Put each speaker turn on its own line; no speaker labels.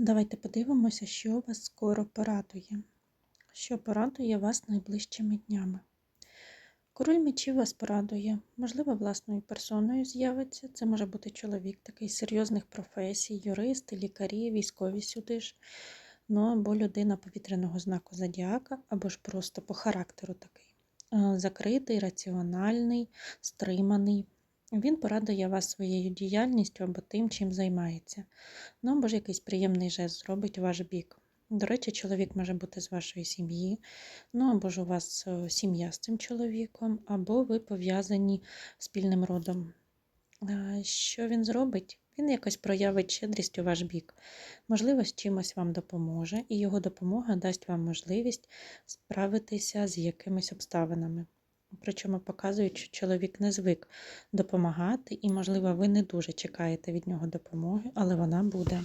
Давайте подивимося, що вас скоро порадує. Що порадує вас найближчими днями. Король мечів вас порадує, можливо, власною персоною з'явиться. Це може бути чоловік такий серйозних професій, юристи, лікарі, військові сюди ж. Ну або людина повітряного знаку зодіака, або ж просто по характеру такий. Е, Закритий, раціональний, стриманий. Він порадує вас своєю діяльністю або тим, чим займається. Ну або ж якийсь приємний жест зробить у ваш бік. До речі, чоловік може бути з вашої сім'ї, ну або ж у вас е, сім'я з цим чоловіком, або ви пов'язані спільним родом. Що він зробить? Він якось проявить щедрість у ваш бік. Можливо, з чимось вам допоможе, і його допомога дасть вам можливість справитися з якимись обставинами. Причому показують, що чоловік не звик допомагати, і, можливо, ви не дуже чекаєте від нього допомоги, але вона буде.